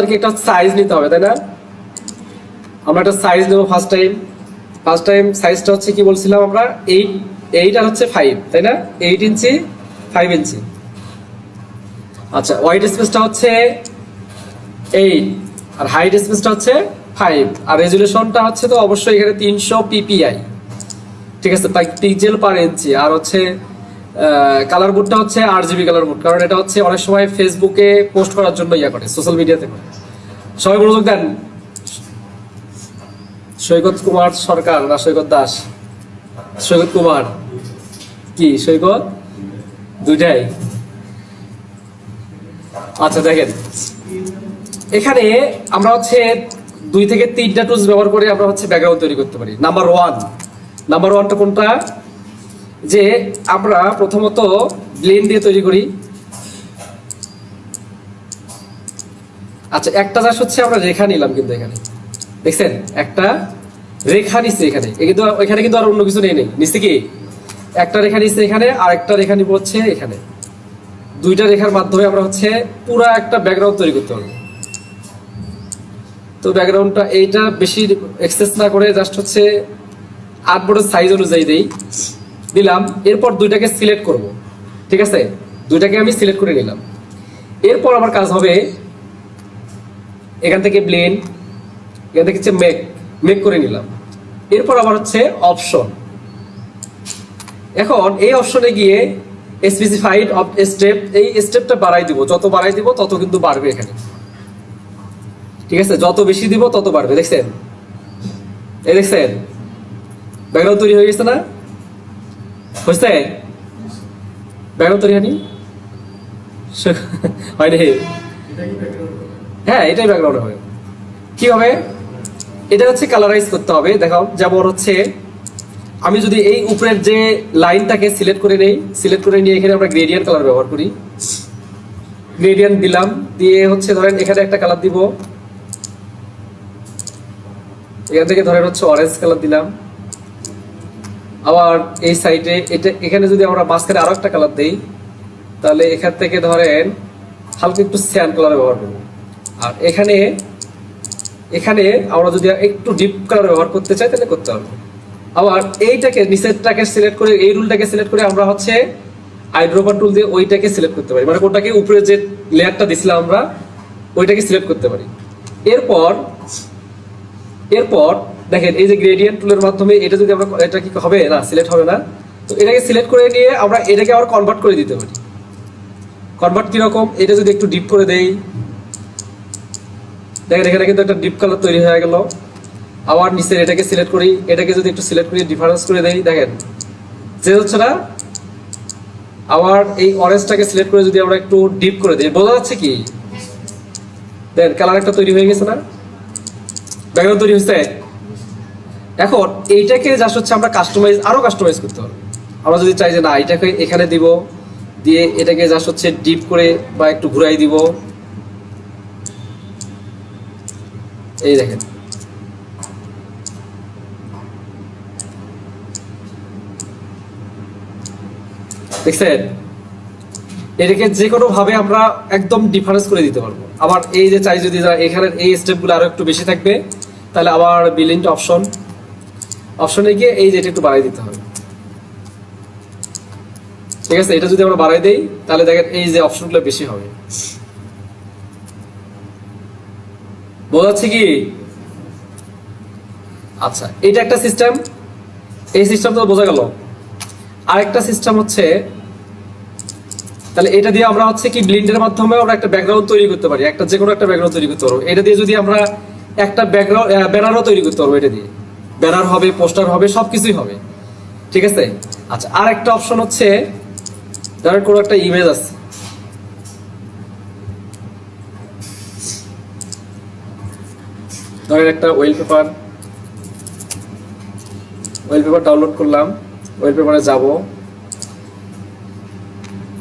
আমাদেরকে একটা সাইজ নিতে হবে, তাই না? আমরা একটা সাইজ নেব ফার্স্ট টাইম ফার্স্ট টাইম সাইজটা হচ্ছে কি বলছিলাম আমরা? এইট এইট আর হচ্ছে ফাইভ তাই না? Eight inch five inch. আচ্ছা হোয়াইট স্পেসটা হচ্ছে এইট আর হাইট স্পেসটা হচ্ছে ফাইভ আর রেজুলেশনটা হচ্ছে তো অবশ্যই এখানে তিনশো পিপিআই ঠিক আছে, তাই পিক্সেল পার ইঞ্চি আর হচ্ছে কালার বুটটা হচ্ছে আর জিবি কালার বুট কারণ এটা হচ্ছে অনেক সময় ফেসবুকে পোস্ট করার জন্য ইয়া করে সোশ্যাল মিডিয়াতে করে। সবাই মনোযোগ দেন। সৈকত কুমার সরকার না সৈকত দাস? সৈকত কুমার। কি, সৈকত? দুইটাই। আচ্ছা দেখেন। এখানে আমরা হচ্ছে দুই থেকে তিনটা টুলস ব্যবহার করে আমরা হচ্ছে ব্যাকগ্রাউন্ড তৈরি করতে পারি। নাম্বার ওয়ান নাম্বার ওয়ানটা কোনটা? যে আমরা প্রথমত ব্লেন দিয়ে তৈরি করি। আচ্ছা একটা চাষ হচ্ছে আমরা রেখা নিলাম কিন্তু এখানে। দেখছেন? একটা রেখা নিচ্ছে এখানে। কিন্তু এখানে কিন্তু আর অন্য কিছু নেই নেই। নিচ্ছে কি? একটা রেখা নিচ্ছে এখানে আর একটা রেখা নিব হচ্ছে এখানে। দুইটা রেখার মাধ্যমে আমরা হচ্ছে পুরো একটা ব্যাকগ্রাউন্ড তৈরি করতে পারব। তো ব্যাকগ্রাউন্ডটা এইটা বেশি এক্সেস না করে জাস্ট হচ্ছে আট বোর্ডের সাইজ অনুযায়ী দেই। দিলাম এরপর দুইটাকে সিলেক্ট করব। ঠিক আছে? দুইটাকে আমি সিলেক্ট করে নিলাম। এরপর আমার কাজ হবে এখান থেকে প্লেন এখান থেকে হচ্ছে মেক মেক করে নিলাম। এরপর আবার হচ্ছে অপশন এখন এই অপশনে গিয়ে স্পেসিফাইড স্টেপ এই স্টেপটা বাড়াই দিব। যত বাড়াই দিব, তত কিন্তু বাড়বে এখানে। ঠিক আছে? যত বেশি দিব, তত বাড়বে। দেখছেন? এই দেখছেন? ব্যাকগ্রাউন্ড তৈরি হয়ে গেছে না? হয়েছে? ব্যাকগ্রাউন্ড তৈরি হয়নি? হয়নি। হ্যাঁ এটাই ব্যাকগ্রাউন্ড হবে। কি হবে? এটা হচ্ছে কালারাইজ করতে হবে। দেখাও, যেমন হচ্ছে, আমি যদি এই উপরের যে লাইনটাকে সিলেক্ট করে নেই সিলেক্ট করে নিয়ে এখানে আমরা গ্রেডিয়েন্ট কালার ব্যবহার করি। গ্রেডিয়েন্ট দিলাম, দিয়ে হচ্ছে ধরেন এখানে একটা কালার দিব। এখান থেকে ধরেন হচ্ছে অরেঞ্জ কালার দিলাম। আবার এই সাইডে এটা, এখানে যদি আমরা মাঝখানে আরও একটা কালার দেই, তাহলে এখান থেকে ধরেন হালকা একটু স্যান কালার ব্যবহার করব। আর এখানে এখানে আমরা যদি একটু ডিপ কালার ব্যবহার করতে চাই, তাহলে করতে পারব আবার এইটাকে নিচেরটাকে সিলেক্ট করে, এই রুলটাকে সিলেক্ট করে আমরা হচ্ছে আইড্রোপার টুল দিয়ে ওইটাকে সিলেক্ট করতে পারি। মানে ওটাকে উপরে যে লেয়ারটা দিছিলাম আমরা, ওইটাকে সিলেক্ট করতে পারি। এরপর এরপর দেখেন, এই যে গ্রেডিয়েন্ট টুলের মাধ্যমে এটা যদি আমরা, এটা কি হবে? না সিলেক্ট হবে না। তো এটাকে সিলেক্ট করে নিয়ে আমরা এটাকে আবার কনভার্ট করে দিতে পারি। কনভার্ট কীরকম? এটা যদি একটু ডিপ করে দেই। দেখেন, এখানে কিন্তু একটা ডিপ কালার তৈরি হয়ে গেল। আবার নিচের এটাকে সিলেক্ট করি, এটাকে যদি একটু সিলেক্ট করি ডিফারেন্স করে দেই, দেখেন। যে হচ্ছে না, আবার এই অরেঞ্জটাকে সিলেক্ট করে যদি আমরা একটু ডিপ করে দিই, বোঝা যাচ্ছে কি? দেন কালার একটা তৈরি হয়ে গেছে না? ব্যাকগ্রাউন্ড তৈরি হয়েছে? এখন, এইটাকে জাস্ট হচ্ছে আমরা কাস্টমাইজ আরও কাস্টমাইজ করতে পারব আমরা যদি চাই যে না, এটাকে এখানে দিব, দিয়ে এটাকে জাস্ট হচ্ছে ডিপ করে বা একটু ঘুরাই দিব এই দেখেন। দেখছেন? এটাকে যে কোনো ভাবে আমরা একদম ডিফারেন্স করে দিতে পারব। আবার এই যে চাই যদি এখানের এই স্টেপগুলো আরও একটু বেশি থাকবে, তাহলে আবার বিলিংটা অপশন অপশনে গিয়ে এই যে এটা একটু বাড়াই দিতে হবে। ঠিক আছে? এটা যদি আমরা বাড়াই দেই, তাহলে দেখেন এই যে অপশনগুলো বেশি হবে। বোঝাচ্ছে কি? আচ্ছা এটা একটা সিস্টেম এই সিস্টেম তো বোঝা গেল। আরেকটা সিস্টেম হচ্ছে, তাহলে এটা দিয়ে আমরা হচ্ছে কি ব্লিন্ডের মাধ্যমে আমরা একটা ব্যাকগ্রাউন্ড তৈরি করতে পারি। একটা যে কোনো একটা ব্যাকগ্রাউন্ড তৈরি করতে পারব। এটা দিয়ে যদি আমরা একটা ব্যাকগ্রাউন্ড ব্যানারও তৈরি করতে পারব এটা দিয়ে। ব্যানার হবে পোস্টার হবে, সবকিছুই হবে। ঠিক আছে? আচ্ছা আর একটা অপশন হচ্ছে, ধরেন কোনো একটা ইমেজ আছে ধরেন একটা wallpaper wallpaper download করলাম ওয়েল পেপারে যাব।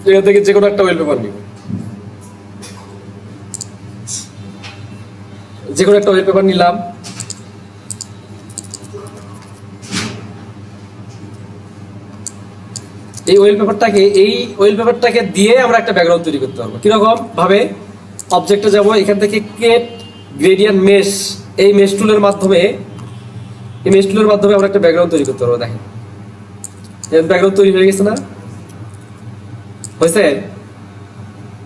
এখান থেকে যে কোনো একটা ওয়েল পেপার নিব। যে কোনো একটা ওয়েল পেপার নিলাম। এই ওয়েল পেপারটাকে এই ওয়েল পেপারটাকে দিয়ে আমরা একটা ব্যাকগ্রাউন্ড তৈরি করতে পারব। কীরকম? ভাবে অবজেক্টে যাব, এখান থেকে কেট গ্রেডিয়ান মেশ এই মেশ টুলের মাধ্যমে, এই মেশ টুলের মাধ্যমে আমরা একটা ব্যাকগ্রাউন্ড তৈরি করতে পারব, দেখেন। ব্যাকগ্রাউন্ড তৈরি হয়ে গেছে না? হয়েছে?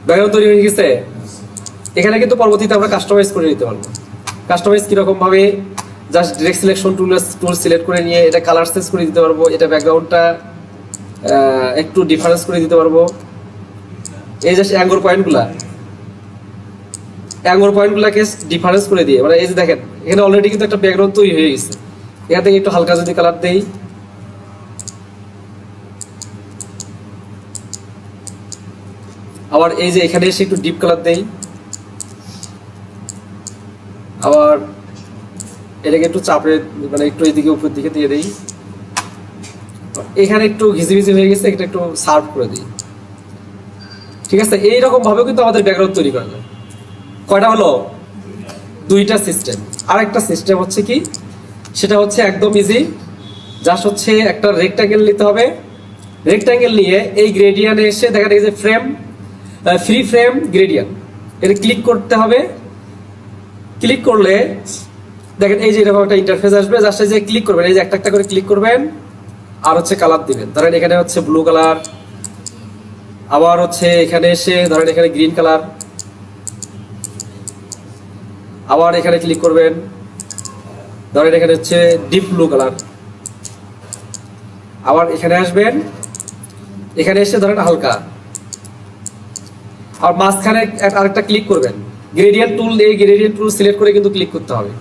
ব্যাকগ্রাউন্ড তৈরি হয়ে গেছে? এখানে কিন্তু পরবর্তীতে আমরা কাস্টমাইজ করে নিতে পারব। কাস্টমাইজ কীরকম ভাবে just direct selection tool tool select করে নিয়ে এটা কালার চেঞ্জ করে দিতে পারব, এটা ব্যাকগ্রাউন্ডটা একটু ডিফারেন্স করে দিতে পারব। এই জাস্ট অ্যাঙ্গর পয়েন্টগুলা অ্যাঙ্গর পয়েন্টগুলাকে ডিফারেন্স করে দিয়ে মানে এই যে দেখেন, এখানে অলরেডি কিন্তু একটা ব্যাকগ্রাউন্ড তৈরি হয়ে গেছে। এখান থেকে একটু হালকা যদি কালার দেই। আবার এই যে এখানে এসে একটু ডিপ কালার দেই। আবার এটাকে একটু চাপে মানে একটু এইদিকে উপর দিকে দিয়ে দেই। এখানে একটু ঘিজি ঘিজিবিজি হয়ে গেছে এটা একটু সার্ভ করে দিই। ঠিক আছে? এইরকম ভাবে কিন্তু আমাদের ব্যাকগ্রাউন্ড তৈরি করা যায়। কয়টা হলো? দুইটা সিস্টেম আর একটা সিস্টেম হচ্ছে কি? সেটা হচ্ছে একদম ইজি জাস্ট হচ্ছে একটা রেক্টাঙ্গেল নিতে হবে। রেক্টাঙ্গেল নিয়ে এই গ্রেডিয়ানে এসে দেখা যায় যে ফ্রেম ফ্রি ফ্রেম গ্রেডিয়ান এটা ক্লিক করতে হবে। ক্লিক করলে দেখেন এই যে এরকম একটা ইন্টারফেস আসবে। জাস্ট যে ক্লিক করবেন, এই যে একটা একটা করে ক্লিক করবেন আর হচ্ছে কালার দিবেন। ধরেন এখানে হচ্ছে ব্লু কালার আবার হচ্ছে এখানে এসে ধরেন এখানে গ্রিন কালার আবার এখানে ক্লিক করবেন। ধরেন এখানে হচ্ছে ডিপ ব্লু কালার আবার এখানে আসবেন। এখানে এসে ধরেন হালকা। আর মাঝখানে আরেকটা ক্লিক করবেন। গ্রেডিয়েন্ট টুল এই গ্রেডিয়েন্ট টুল সিলেক্ট করে কিন্তু ক্লিক করতে হবে।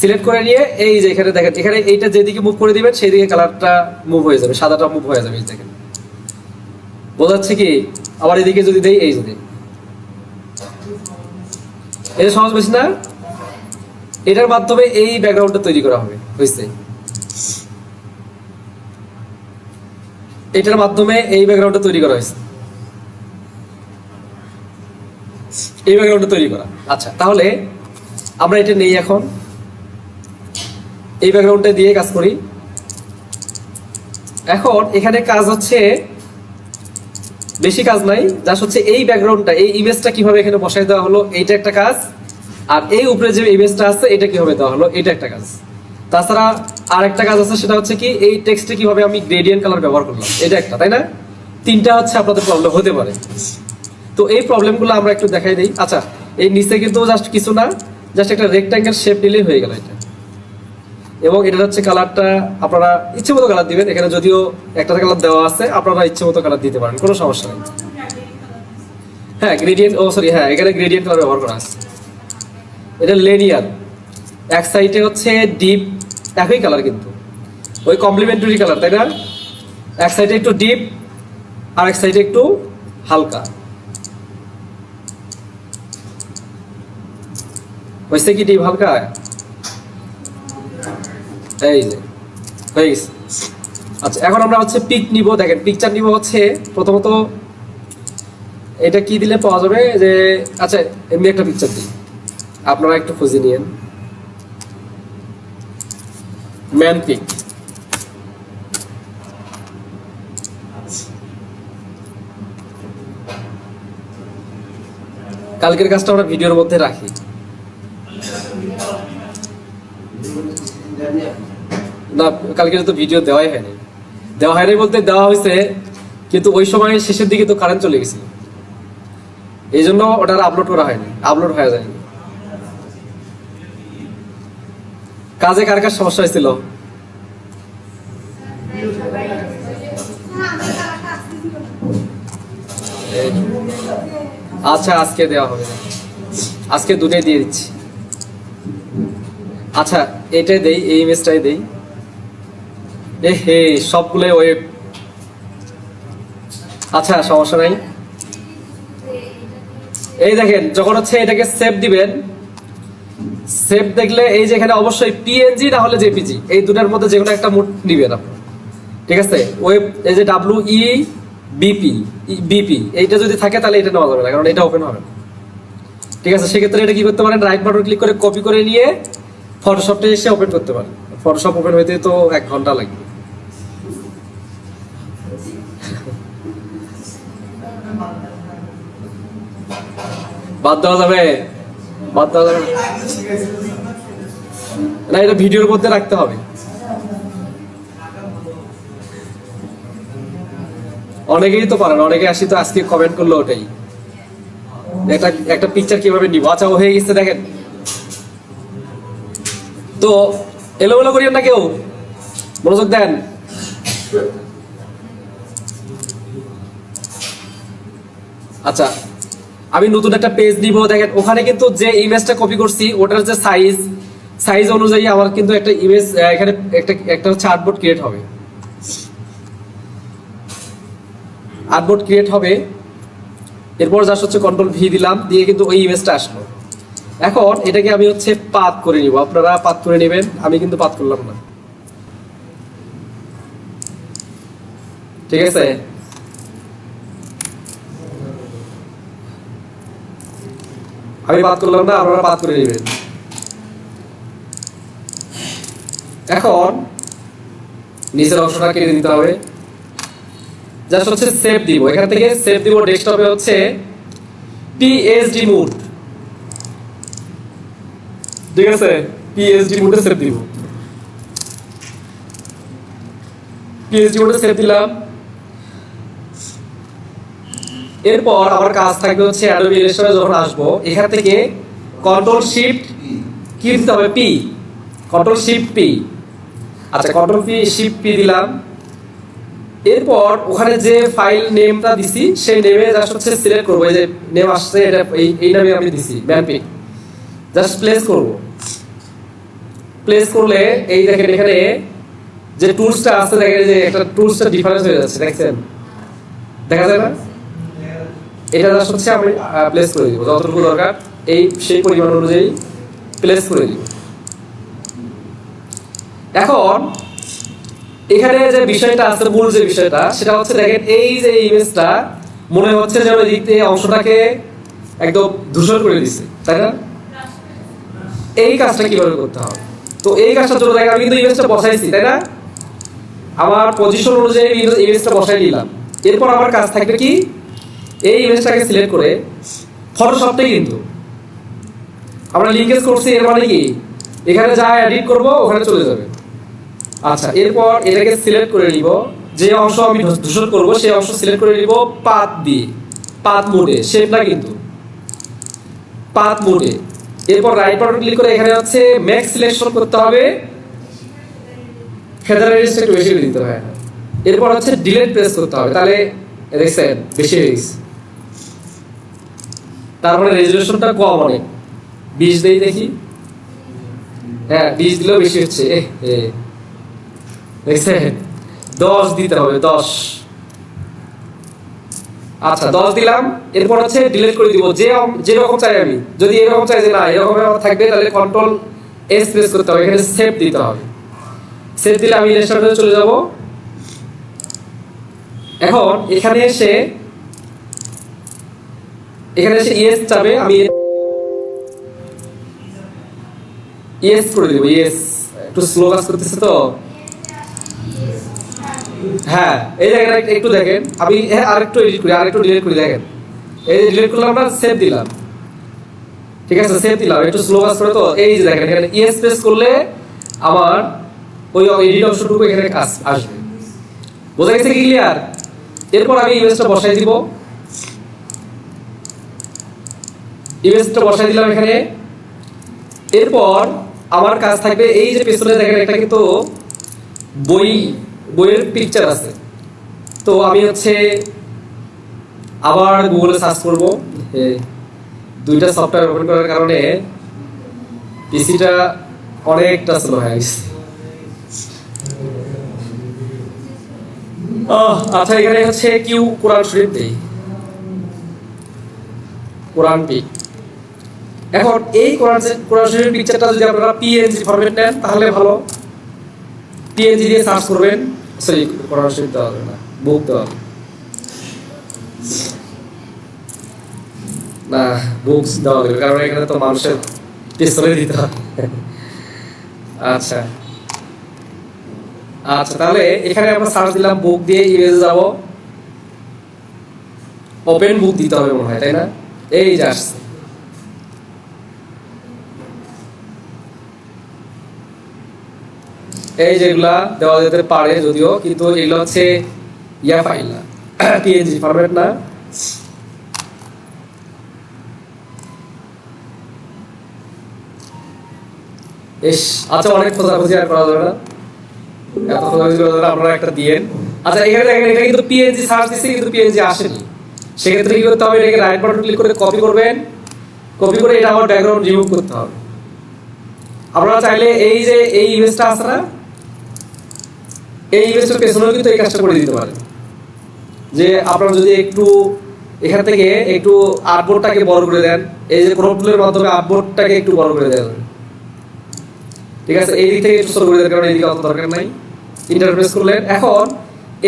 সিলেক্ট করে নিয়ে এই যে এখানে দেখেন, এখানে এইটা যেদিকে মুভ করে দিবেন সেই দিকে কালারটা মুভ হয়ে যাবে, সাদাটা মুভ হয়ে যাবে এই দেখেন। বোঝাচ্ছে কি? আবার এদিকে যদি দেই, এই যদি এটা সহজ বেশি না। এটার মাধ্যমে এই ব্যাকগ্রাউন্ডটা তৈরি করা হবে হয়েছে এটার মাধ্যমে এই ব্যাকগ্রাউন্ডটা তৈরি করা হয়েছে। এই ব্যাকগ্রাউন্ডটা তৈরি করা। আচ্ছা তাহলে আমরা এটা নেই এখন। এই ব্যাকগ্রাউন্ডটা দিয়ে কাজ করি। এখন এখানে কাজ হচ্ছে বেশি কাজ নাই যা হচ্ছে এই ব্যাকগ্রাউন্ডটা এই ইমেজটা কীভাবে এখানে বসাই দেওয়া হলো, এইটা একটা কাজ, আর এই উপরে যে ইমেজটা আছে, এটা কীভাবে দেওয়া হলো, এটা একটা কাজ। তাছাড়া আর একটা কাজ আছে, সেটা হচ্ছে কি, এই টেক্সটে কীভাবে আমি গ্রেডিয়েন্ট কালার ব্যবহার করলাম, এটা একটা, তাই না? তিনটা হচ্ছে আপনাদের প্রবলেম হতে পারে। তো এই প্রবলেমগুলো আমরা একটু দেখাই দিই। আচ্ছা এই নিচে কিন্তু জাস্ট কিছু না জাস্ট একটা রেক্টাঙ্গেল শেপ নিলেই হয়ে গেল এটা। এবং এটা হচ্ছে কালারটা আপনারা ইচ্ছে মতো কালার দিবেন। এখানে যদিও একটা কালার দেওয়া আছে, আপনারা ইচ্ছে মতো কালার দিতে পারেন, কোনো সমস্যা নেই। হ্যাঁ গ্রেডিয়েন্ট ও সরি হ্যাঁ এখানে গ্রেডিয়েন্ট কালার ব্যবহার করা আছে। এটা লেনিয়ার এক সাইডে হচ্ছে ডিপ একই কালার কিন্তু। ওই কমপ্লিমেন্টারি কালার তাই না? এক সাইডে একটু ডিপ আর এক সাইডে একটু হালকা। হয়েছে কি ডিপ হালকা? এই যে, হয়ে গেছে। আচ্ছা এখন আমরা হচ্ছে পিক নিব। দেখেন পিকচার নিব হচ্ছে প্রথমত এটা কি দিলে পাওয়া যাবে? যে আচ্ছা এমনি একটা পিকচার দিই। আপনারা একটু খুঁজে নিয়েন। ম্যান পিক কালকের কাজটা আমরা ভিডিওর মধ্যে রাখি। না কালকে তো ভিডিও দেওয়াই হয়নি। দেওয়া হয়নি বলতে দেওয়া হয়েছে, কিন্তু ওই সময় শেষের দিকে তো কারেন্ট চলে গেছিল। এই জন্য ওটা আপলোড করা হয়নি আপলোড হয়ে যায়নি। কাজে কার কার সমস্যা হয়েছিল? আচ্ছা আজকে দেওয়া হবে। আজকে দুটাই দিয়ে দিচ্ছি। আচ্ছা এটাই দেই, এই ইমেজটাই দেই। এ হে সবগুলোই ওয়েব আচ্ছা সমস্যা নাই। এই দেখেন, যখন হচ্ছে এটাকে সেভ দিবেন সেভ দেখলে এই যে এখানে অবশ্যই পিএনজি না হলে জেপিজি এই দুটার মধ্যে যে কোনো একটা মুড নিবেন আপনি। ঠিক আছে? ওয়েব এই যে ডাব্লিউ ই বিপি বিপি এইটা যদি থাকে তাহলে এটা নেওয়া যাবে না, কারণ এটা ওপেন হবে ঠিক আছে? সেক্ষেত্রে এটা কি করতে পারেন? রাইট বাটন ক্লিক করে কপি করে নিয়ে ফটোশপটা এসে ওপেন করতে পারেন। ফটোশপ ওপেন হইতে তো এক ঘণ্টা লাগবে বাদ দেওয়া যাবে। বাদ দেওয়া যাবে না। এটা ভিডিওর মধ্যে রাখতে হবে। অনেকেই তো পারেন অনেকে আসি তো আজকে কমেন্ট করল ওটাই। একটা একটা পিকচার কীভাবে নিব? আচ্ছা ও হয়ে গেছে, দেখেন। তো, এলোমেলো করিয়েন না কেউ? মনোযোগ দেন। আচ্ছা আমি নতুন একটা পেজ নিব। দেখেন, ওখানে কিন্তু যে ইমেজটা কপি করছি, ওটার যে সাইজ সাইজ অনুযায়ী আমার কিন্তু একটা ইমেজ এখানে একটা একটা হচ্ছে ক্রিয়েট হবে। আর্টবোর্ড ক্রিয়েট হবে। এরপর জাস্ট হচ্ছে কন্ট্রোল ভি দিলাম, দিয়ে কিন্তু ওই ইমেজটা আসলো। এখন এটাকে আমি হচ্ছে পাত করে নিব। আপনারা পাত করে নেবেন, আমি কিন্তু পাত করলাম না। ঠিক আছে? আমি পাত করলাম না, আপনারা পাত করে নেবেন। এখন নিচের অংশটা কেটে দিতে হবে। জাস্ট হচ্ছে সেভ দিব। এখান থেকে সেভ দিব ডেস্কটপে হচ্ছে পিএসডি মোড ঠিক আছে? পিএসডি মোডে সেভ দিব। পিএসডি মোডে সেভ দিলাম। এরপর আমার কাজ থাকবে হচ্ছে অ্যাডোবি ইলাস্ট্রেটর যখন আসব, এখান থেকে কন্ট্রোল শিফট কি দিতে হবে পি কন্ট্রোল শিফট পি আচ্ছা কন্ট্রোল পি শিফট পি দিলাম। এরপর ওখানে যে ফাইল নেমটা দিছি, সেই নেমে জাস্ট হচ্ছে সিলেক্ট করব। এই যে নেম আসছে, এটা এই নামে আমি দিছি ম্যাপিং জাস্ট প্লেস করব। প্লেস করলে এই দেখেন এখানে যে টুলসটা আছে, দেখেন যে একটা টুলসটা ডিফারেন্স হয়ে যাচ্ছে, দেখছেন? দেখা যায় না? এটা জাস্ট হচ্ছে আমি প্লেস করে দিব। যতটুকু দরকার, এই সেই পরিমাণ অনুযায়ী প্লেস করে দিব। এখন, এখানে যে বিষয়টা আছে, মূল যে বিষয়টা, সেটা হচ্ছে দেখেন, এই যে ইমেজটা মনে হচ্ছে যেন দিতে অংশটাকে একদম ধূসর করে দিছে, তাই না? এই কাজটা কীভাবে করতে হবে? তো এই কাজটা জন্য দেখেন, আমি কিন্তু ইমেজটা বসাইছি, তাই না? আমার পজিশন অনুযায়ী ইমেজটা বসাই দিলাম। এরপর আমার কাজ থাকবে কি? এই ইমেজটাকে সিলেক্ট করে ফটোশপটাই কিন্তু। আমরা লিঙ্কেজ করছি, এর মানে কি? এখানে যা এডিট করব, ওখানে চলে যাবে। আচ্ছা এরপর এটাকে সিলেক্ট করে নিব। যে অংশ আমি ধূসর করব সেই অংশ সিলেক্ট করে নিব পাত দিয়ে। পাত মোডে শেপ না কিন্তু। পাত মোডে। এরপর রাইট বাটন ক্লিক করে এখানে হচ্ছে ম্যাক্স সিলেকশন করতে হবে। ফেদার রেডিয়াসটা একটু বেশি দিতে হয়। এরপর হচ্ছে ডিলেট প্রেস করতে হবে। তাহলে, দেখছেন, বেশি হয়ে গেছে। তারপরে রেজুলেশনটা কম অনেক। বিশ দেই দেখি। হ্যাঁ বিশ দিলেও বেশি হচ্ছে। দেখছেন? দশ দিতে হবে, দশ। আচ্ছা দশ দিলাম। এরপর হচ্ছে ডিলিট করে দিব। যে যেরকম চাই আমি। যদি এরকম চাই যে না এরকম থাকবে, তাহলে কন্ট্রোল এস প্রেস করতে হবে। এখানে সেভ দিতে হবে। সেভ দিলে আমি ইলাস্ট্রেটরে চলে যাব। এখন এখানে এসে এখানে এসে ইয়েস চাবে আমি ইয়েস করে দেবো ইয়েস একটু স্লো কাজ করতেছে তো? হ্যাঁ এই জায়গাটা একটু- দেখেন। আমি হ্যাঁ আরেকটু এডিট করি, আরেকটু ডিলিট করি, দেখেন। এই যে ডিলিট করলাম না সেভ দিলাম। ঠিক আছে সেভ দিলাম। একটু স্লো কাজ করে তো? এই যে দেখেন, এখানে ইয়েস প্রেস করলে আমার ওই এডিট অংশটুকু এখানে কাজ আসবে। বোঝা গেছে কি ক্লিয়ার এরপর আমি ইমেজটা বসাই দিব। ইমেজটা বসাই দিলাম এখানে। এরপর আমার কাজ থাকবে এই যে পেছনে দেখেন একটা কিন্তু বই, বইয়ের পিকচার আছে। তো আমি হচ্ছে আবার গুগলে সার্চ করব। দুইটা সফটওয়্যার ওপেন করার কারণে পিসিটা অনেকটা স্লো হয়ে গেছে। আচ্ছা এখানে হচ্ছে কিউ কোরআন শরীফ দেই। কোরআন পিক এখন এই কোরআন শরীফের পিকচারটা যদি আপনারা পিএনজি ফরম্যাট নেন, তাহলে ভালো। পিএনজি দিয়ে সার্চ করবেন, সরি, কোরআন শরীফ দেওয়া হবে না বুক দেওয়া না বুকস দেওয়া হবে কারণ এখানে তো মানুষের পিস্তলে দিতে হবে। আচ্ছা। আচ্ছা তাহলে এখানে আমরা সার্চ দিলাম বুক দিয়ে ইমেজ যাব। ওপেন বুক দিতে হবে মনে হয়, তাই না? এই যে আসছে। এই যেগুলা দেওয়া যেতে পারে যদিও, কিন্তু এগুলো হচ্ছে ইয়া ফাইল না। পিএনজি ফরম্যাট না। ইস আচ্ছা কিন্তু পিএনজি দিচ্ছে আসেনি। সেক্ষেত্রে কি করতে হবে কপি করবেন। কপি করে ব্যাকগ্রাউন্ড রিমুভ করতে হবে। আপনারা চাইলে এই যে, এই ইমেজটা আছে না এই ইমেজটার পেছনেও কিন্তু এই কাজটা করে দিতে পারে। যে আপনারা যদি একটু এখান থেকে একটু আর্টবোর্ডটাকে বড় করে দেন, এই যে ক্রপ টুলের মাধ্যমে আর্টবোর্ডটাকে একটু বড় করে দেন। ঠিক আছে? এই দিক থেকে একটু ছোট করে দেন, কারণ এইদিকে অত দরকার নাই। ইন্টারফেস করলেন। এখন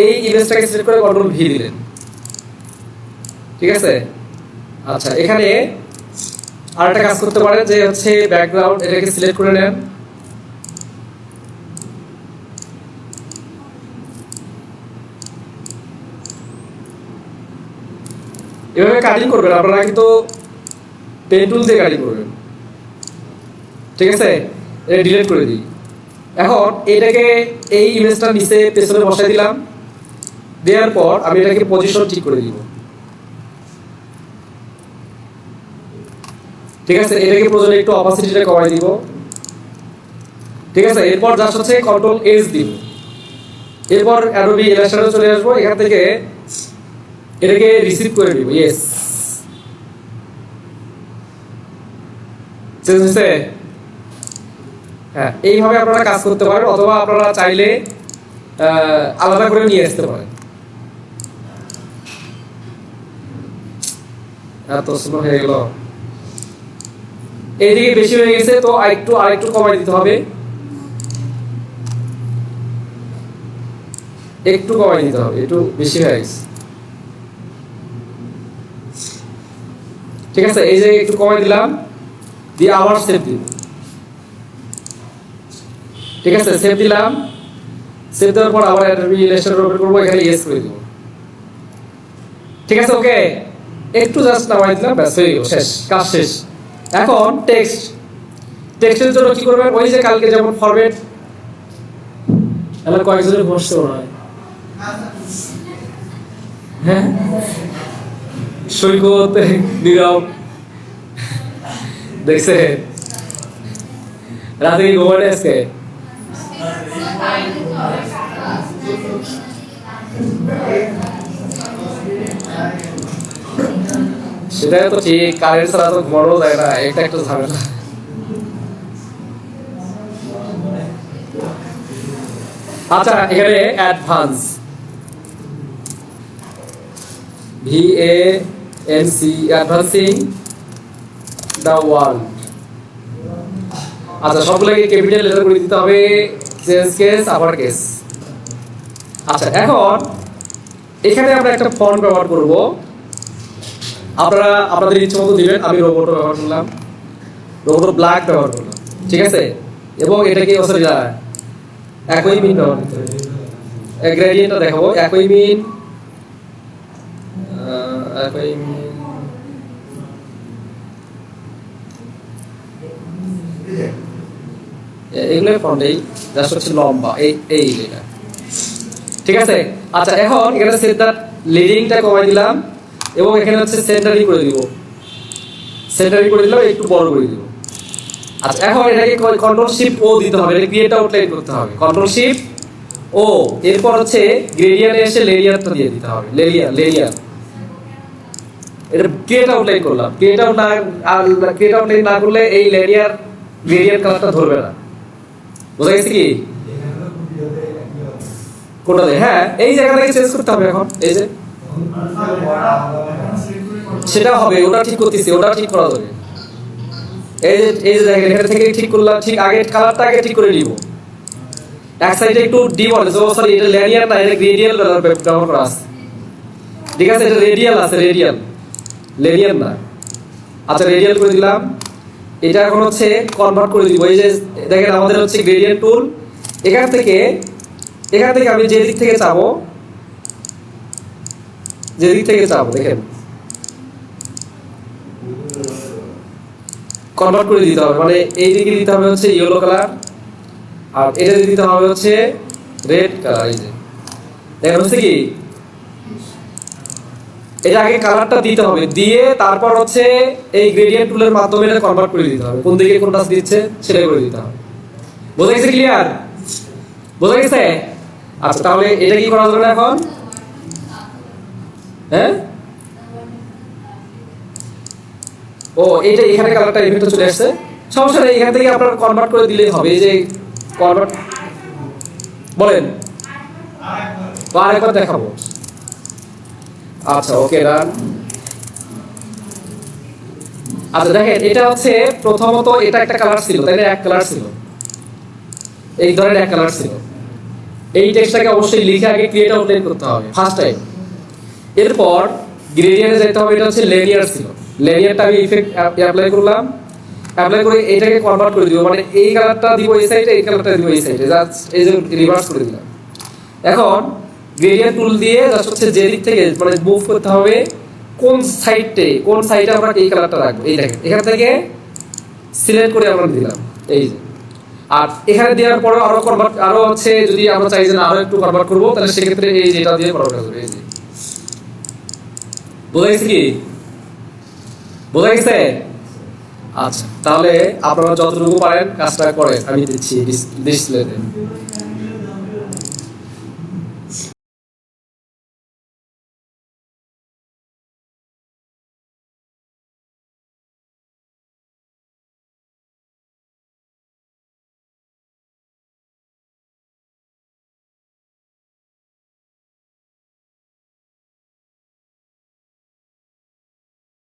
এই ইমেজটাকে সিলেক্ট করে কন্ট্রোল ভি দিলেন। ঠিক আছে? আচ্ছা এখানে আরেকটা কাজ করতে পারেন, যে হচ্ছে ব্যাকগ্রাউন্ড এটাকে সিলেক্ট করে নেন। এভাবে কাটিং করবেন, আপনারা কিন্তু পেন টুল দিয়ে কাটিং করবেন। ঠিক আছে? এটা ডিলিট করে দিই। এখন এটাকে এই ইমেজটা নিচে পেছনে বসাই দিলাম। দেওয়ার পর আমি এটাকে পজিশন ঠিক করে দিব। ঠিক আছে? এটাকে প্রয়োজনে একটু অপাসিটিটা কমাই দিব। ঠিক আছে? এরপর জাস্ট হচ্ছে কন্ট্রোল এস দিব। এরপর অ্যাডোবি ইলাস্ট্রেটর চলে আসব। এখান থেকে এটাকে রিসিভ করে নিব ইয়েস হয়েছে হ্যাঁ এইভাবে আপনারা কাজ করতে পারেন, অথবা আপনারা চাইলে আলাদা করে নিয়ে আসতে পারেন। এত স্লো হয়ে গেল। এইদিকে বেশি হয়ে গেছে, তো আরেকটু আরেকটু কমাই দিতে হবে। একটু কমাই দিতে হবে, একটু বেশি হয়ে গেছে। ঠিক আছে, এই যে একটু কমাই দিলাম, দিয়ে আবার সেভ দিব ঠিক আছে সেভ দিলাম। সেভ দেওয়ার পর আবার ইলাস্ট্রেটর ওপেন করব, এখানে ইয়েস করে দিব। ঠিক আছে ওকে একটু জাস্ট নামাই দিলাম, ব্যাস, হয়ে গেল, শেষ, কাজ শেষ। এখন টেক্সট টেক্সটের জন্য কি করবেন? ওই যে কালকে যেমন ফরম্যাট এবার কয়েকজনের বসছে হয়। হ্যাঁ? সৈকত নীরব দেখছে রাতে কি ঘুমানে আজকে সেটাই তো ঠিক কারেন্ট ছাড়া তো ঘুমানো যায় না এটা একটা ঝামেলা আচ্ছা এখানে advance V A N C advancing the world আচ্ছা সবগুলোকে ক্যাপিটাল লেটার করে দিতে হবে চেঞ্জ কেস আপার কেস। আচ্ছা এখন এখানে আমরা একটা ফন্ট ব্যবহার করব। আপনারা, আপনাদের ইচ্ছে মতো দিবেন, আমি রোবট ব্যবহার করলাম। রোবট ব্ল্যাক ব্যবহার করলাম, ঠিক আছে? এবং এটাকে সরি একই মিন ব্যবহার করতে হবে। গ্রেডিয়েন্টটা দেখাবো, একই মিন একই মিন এগুলো ফন্টেই জাস্ট হচ্ছে লম্বা, এই এই ঠিক আছে? আচ্ছা এখন এখানে সেন্টার লিডিংটা কমাই দিলাম, এবং এখানে হচ্ছে সেন্টারিং করে দিব। সেন্টারিং করে দিলাম, একটু বড় করে দিব। আচ্ছা এখন এটাকে কন্ট্রোল শিফট ও দিতে হবে, এটা ক্রিয়েট আউটলাইন করতে হবে। কন্ট্রোল শিফট ও এরপর হচ্ছে গ্রেডিয়ানে এসে লেয়ারটা দিয়ে দিতে হবে। লেয়ার লেয়ার এটা ক্রিয়েট আউটলাইন করলাম। ক্রিয়েট আউট না ক্রিয়েট আউটলাইন না করলে এই লেয়ার গ্রেডিয়েন্ট কালারটা ধরবে না। বোঝা গেছে কি? দিয়ে? হ্যাঁ এই জায়গা থেকে চেঞ্জ করতে হবে এখন। এই যে। সেটা হবে, ওটা ঠিক করতেছি, ওটা ঠিক করা যাবে। এই যে এই যে দেখেন, এখান থেকে ঠিক করলাম, ঠিক আগে কালারটা আগে ঠিক করে নিব। এক সাইডে একটু ডি বলে সরি এটা লেনিয়ার না, এটা গ্রেডিয়াল করা আছে। ঠিক আছে, এটা রেডিয়াল আছে রেডিয়াল লেনিয়ার না। আচ্ছা রেডিয়াল করে দিলাম। এটা এখন হচ্ছে কনভার্ট করে দিব। এই যে, দেখেন, আমাদের হচ্ছে গ্রেডিয়েন্ট টুল এখান থেকে এখান থেকে আমি যে দিক থেকে চাবো, যে দিক থেকে চাবো, দেখেন। কনভার্ট করে দিতে হবে। মানে এই দিকে দিতে হবে হচ্ছে ইয়েলো কালার আর এটা দিতে হবে হচ্ছে রেড কালার এই যে। দেখেন, হচ্ছে কি? এটা আগে কালারটা দিতে হবে। দিয়ে তারপর হচ্ছে এই গ্রেডিয়েন্ট টুলের মাধ্যমে এটা কনভার্ট করে দিতে হবে। কোন দিকে কোনটা দিচ্ছে সেটা করে দিতে হবে। বোঝা গেছে ক্লিয়ার বোঝা গেছে? আচ্ছা তাহলে এটা কি করা যাবে না এখন? হ্যাঁ? ও, এইটা এখানে কালারটা ইফেক্টটা চলে আসছে। সমস্যা নেই, এখান থেকে আপনার কনভার্ট করে দিলেই হবে। এই যে কনভার্ট বলেন। আরেকবার দেখাবো। আচ্ছা ওকে, ডান। আচ্ছা দেখেন, এটা হচ্ছে প্রথমত এটা একটা কালার ছিল, তাই এক কালার ছিল। এই ধরনের এক কালার ছিল। এই টেক্সটটাকে অবশ্যই লিখে আগে ক্রিয়েট আউটলাইন করতে হবে ফার্স্ট টাইম এরপর গ্রেডিয়েন্টে যেতে হবে, এটা হচ্ছে লেনিয়ার ছিল। লেনিয়ারটা আমি ইফেক্ট অ্যাপ্লাই করলাম। অ্যাপ্লাই করে এটাকে কনভার্ট করে দিব মানে এই কালারটা দিব এই সাইডে এই কালারটা দিব এই সাইডে জাস্ট এই যে রিভার্স করে দিলাম। এখন গ্রেডিয়েন্ট টুল দিয়ে জাস্ট হচ্ছে যে দিক থেকে মানে মুভ করতে হবে, কোন সাইডে কোন সাইডে আমরা এই কালারটা রাখব। এই দেখেন, এখান থেকে সিলেক্ট করে আমরা দিলাম। এই যে। আর এখানে দেওয়ার পরে আরও কনভার্ট আরও হচ্ছে যদি আমরা চাই যে না, আরও একটু কনভার্ট করব, তাহলে সেক্ষেত্রে এই যেটা দিয়ে কনভার্ট করব এই যে। বোঝা গেছে কি? বোঝা গেছে? আচ্ছা তাহলে আপনারা যতটুকু পারেন কাজটা করেন, আমি দিচ্ছি ডিসপ্লেতে